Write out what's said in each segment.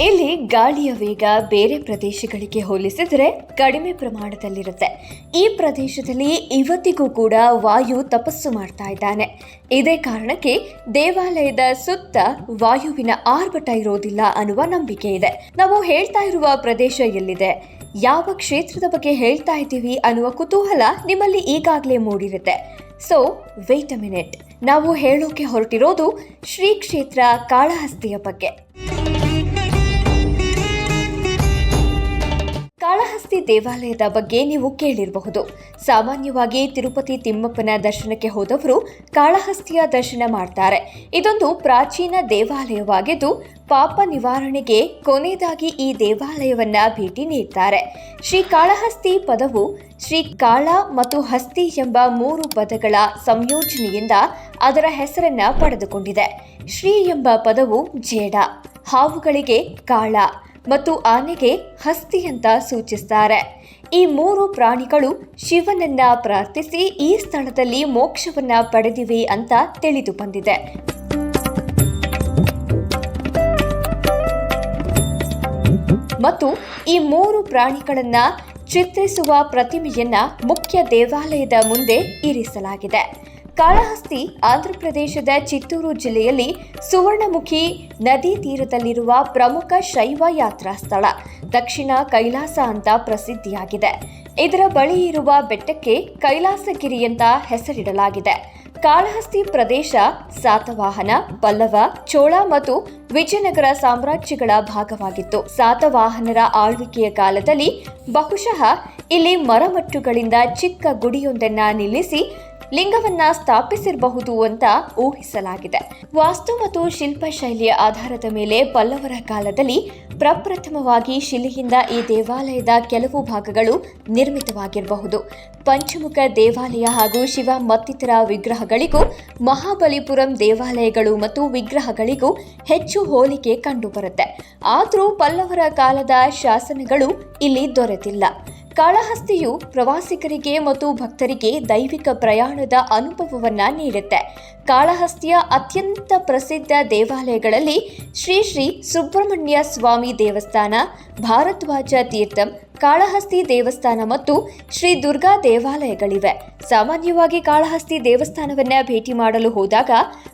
ಇಲ್ಲಿ ಗಾಳಿಯ ವೇಗ ಬೇರೆ ಪ್ರದೇಶಗಳಿಗೆ ಹೋಲಿಸಿದರೆ ಕಡಿಮೆ ಪ್ರಮಾಣದಲ್ಲಿರುತ್ತೆ. ಈ ಪ್ರದೇಶದಲ್ಲಿ ಇವತ್ತಿಗೂ ಕೂಡ ವಾಯು ತಪಸ್ಸು ಮಾಡ್ತಾ ಇದ್ದಾನೆ. ಇದೇ ಕಾರಣಕ್ಕೆ ದೇವಾಲಯದ ಸುತ್ತ ವಾಯುವಿನ ಆರ್ಭಟ ಇರೋದಿಲ್ಲ ಅನ್ನುವ ನಂಬಿಕೆ ಇದೆ. ನಾವು ಹೇಳ್ತಾ ಇರುವ ಪ್ರದೇಶ ಎಲ್ಲಿದೆ? ಯಾವ ಕ್ಷೇತ್ರದ ಬಗ್ಗೆ ಹೇಳ್ತಾ ಇದ್ದೀವಿ ಅನ್ನುವ ಕುತೂಹಲ ನಿಮ್ಮಲ್ಲಿ ಈಗಾಗಲೇ ಮೂಡಿರುತ್ತೆ. ಸೊ ವೆಯ್ಟ್ ಅ ಮಿನಿಟ್ ನಾವು ಹೇಳೋಕೆ ಹೊರಟಿರೋದು ಶ್ರೀ ಕ್ಷೇತ್ರ ಕಾಳಹಸ್ತಿಯ ಬಗ್ಗೆ. ಕಾಳಹಸ್ತಿ ದೇವಾಲಯದ ಬಗ್ಗೆ ನೀವು ಕೇಳಿರಬಹುದು. ಸಾಮಾನ್ಯವಾಗಿ ತಿರುಪತಿ ತಿಮ್ಮಪ್ಪನ ದರ್ಶನಕ್ಕೆ ಹೋದವರು ಕಾಳಹಸ್ತಿಯ ದರ್ಶನ ಮಾಡ್ತಾರೆ. ಇದೊಂದು ಪ್ರಾಚೀನ ದೇವಾಲಯವಾಗಿದ್ದು ಪಾಪ ನಿವಾರಣೆಗೆ ಕೊನೆಯದಾಗಿ ಈ ದೇವಾಲಯವನ್ನ ಭೇಟಿ ನೀಡ್ತಾರೆ. ಶ್ರೀ ಕಾಳಹಸ್ತಿ ಪದವು ಶ್ರೀ ಕಾಳ ಮತ್ತು ಹಸ್ತಿ ಎಂಬ ಮೂರು ಪದಗಳ ಸಂಯೋಜನೆಯಿಂದ ಅದರ ಹೆಸರನ್ನ ಪಡೆದುಕೊಂಡಿದೆ. ಶ್ರೀ ಎಂಬ ಪದವು ಜೇಡ, ಹಾವುಗಳಿಗೆ ಕಾಳ ಮತ್ತು ಆನೆಗೆ ಹಸ್ತಿ ಅಂತ ಸೂಚಿಸ್ತಾರೆ. ಈ ಮೂರು ಪ್ರಾಣಿಗಳು ಶಿವನನ್ನ ಪ್ರಾರ್ಥಿಸಿ ಈ ಸ್ಥಳದಲ್ಲಿ ಮೋಕ್ಷವನ್ನ ಪಡೆದಿವೆ ಅಂತ ತಿಳಿದು ಬಂದಿದೆ. ಮತ್ತು ಈ ಮೂರು ಪ್ರಾಣಿಗಳನ್ನ ಚಿತ್ರಿಸುವ ಪ್ರತಿಮೆಯನ್ನ ಮುಖ್ಯ ದೇವಾಲಯದ ಮುಂದೆ ಇರಿಸಲಾಗಿದೆ. ಕಾಳಹಸ್ತಿ ಆಂಧ್ರಪ್ರದೇಶದ ಚಿತ್ತೂರು ಜಿಲ್ಲೆಯಲ್ಲಿ ಸುವರ್ಣಮುಖಿ ನದಿ ತೀರದಲ್ಲಿರುವ ಪ್ರಮುಖ ಶೈವ ಯಾತ್ರಾ ಸ್ಥಳ. ದಕ್ಷಿಣ ಕೈಲಾಸ ಅಂತ ಪ್ರಸಿದ್ಧಿಯಾಗಿದೆ. ಇದರ ಬಳಿ ಇರುವ ಬೆಟ್ಟಕ್ಕೆ ಕೈಲಾಸಗಿರಿ ಅಂತ ಹೆಸರಿಡಲಾಗಿದೆ. ಕಾಳಹಸ್ತಿ ಪ್ರದೇಶ ಸಾತವಾಹನ, ಪಲ್ಲವ, ಚೋಳ ಮತ್ತು ವಿಜಯನಗರ ಸಾಮ್ರಾಜ್ಯಗಳ ಭಾಗವಾಗಿತ್ತು. ಸಾತವಾಹನರ ಆಳ್ವಿಕೆಯ ಕಾಲದಲ್ಲಿ ಬಹುಶಃ ಇಲ್ಲಿ ಮರಮಟ್ಟುಗಳಿಂದ ಚಿಕ್ಕ ಗುಡಿಯೊಂದನ್ನ ನಿಲ್ಲಿಸಿ ಲಿಂಗವನ್ನ ಸ್ಥಾಪಿಸಿರಬಹುದು ಅಂತ ಊಹಿಸಲಾಗಿದೆ. ವಾಸ್ತು ಮತ್ತು ಶಿಲ್ಪ ಶೈಲಿಯ ಆಧಾರದ ಮೇಲೆ ಪಲ್ಲವರ ಕಾಲದಲ್ಲಿ ಪ್ರಪ್ರಥಮವಾಗಿ ಶಿಲೆಯಿಂದ ಈ ದೇವಾಲಯದ ಕೆಲವು ಭಾಗಗಳು ನಿರ್ಮಿತವಾಗಿರಬಹುದು. ಪಂಚಮುಖ ದೇವಾಲಯ ಹಾಗೂ ಶಿವ ಮತ್ತಿತರ ವಿಗ್ರಹಗಳಿಗೂ, ಮಹಾಬಲಿಪುರಂ ದೇವಾಲಯಗಳು ಮತ್ತು ವಿಗ್ರಹಗಳಿಗೂ ಹೆಚ್ಚು ಹೋಲಿಕೆ ಕಂಡುಬರುತ್ತೆ. ಆದರೂ ಪಲ್ಲವರ ಕಾಲದ ಶಾಸನಗಳು ಇಲ್ಲಿ ದೊರೆತಿಲ್ಲ. ಕಾಳಹಸ್ತಿಯು ಪ್ರವಾಸಿಗರಿಗೆ ಮತ್ತು ಭಕ್ತರಿಗೆ ದೈವಿಕ ಪ್ರಯಾಣದ ಅನುಭವವನ್ನು ನೀಡುತ್ತೆ. ಕಾಳಹಸ್ತಿಯ ಅತ್ಯಂತ ಪ್ರಸಿದ್ಧ ದೇವಾಲಯಗಳಲ್ಲಿ ಶ್ರೀ ಶ್ರೀ ಸುಬ್ರಹ್ಮಣ್ಯ ಸ್ವಾಮಿ ದೇವಸ್ಥಾನ, ಭಾರದ್ವಾಜ ತೀರ್ಥಂ, ಕಾಳಹಸ್ತಿ ದೇವಸ್ಥಾನ ಮತ್ತು ಶ್ರೀ ದುರ್ಗಾ ದೇವಾಲಯಗಳಿವೆ. ಸಾಮಾನ್ಯವಾಗಿ ಕಾಳಹಸ್ತಿ ದೇವಸ್ಥಾನವನ್ನು ಭೇಟಿ ಮಾಡಲು ಹೋದಾಗ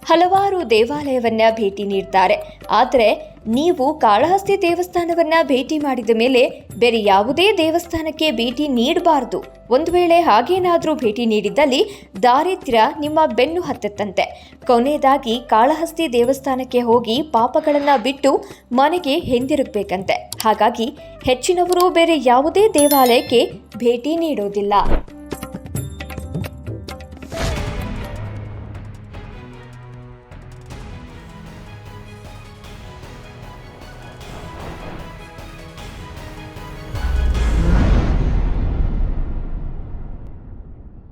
ಹಲವಾರು ದೇವಾಲಯವನ್ನು ಭೇಟಿ ನೀಡ್ತಾರೆ. ಆದರೆ ನೀವು ಕಾಳಹಸ್ತಿ ದೇವಸ್ಥಾನವನ್ನ ಭೇಟಿ ಮಾಡಿದ ಮೇಲೆ ಬೇರೆ ಯಾವುದೇ ದೇವಸ್ಥಾನಕ್ಕೆ ಭೇಟಿ ನೀಡಬಾರದು. ಒಂದು ವೇಳೆ ಹಾಗೇನಾದರೂ ಭೇಟಿ ನೀಡಿದ್ದಲ್ಲಿ ದಾರಿದ್ರ್ಯ ನಿಮ್ಮ ಬೆನ್ನು ಹತ್ತತ್ತಂತೆ. ಕೊನೆಯದಾಗಿ ಕಾಳಹಸ್ತಿ ದೇವಸ್ಥಾನಕ್ಕೆ ಹೋಗಿ ಪಾಪಗಳನ್ನ ಬಿಟ್ಟು ಮನೆಗೆ ಹಿಂದಿರುಗಬೇಕಂತೆ. ಹಾಗಾಗಿ ಹೆಚ್ಚಿನವರು ಬೇರೆ ಯಾವುದೇ ದೇವಾಲಯಕ್ಕೆ ಭೇಟಿ ನೀಡೋದಿಲ್ಲ.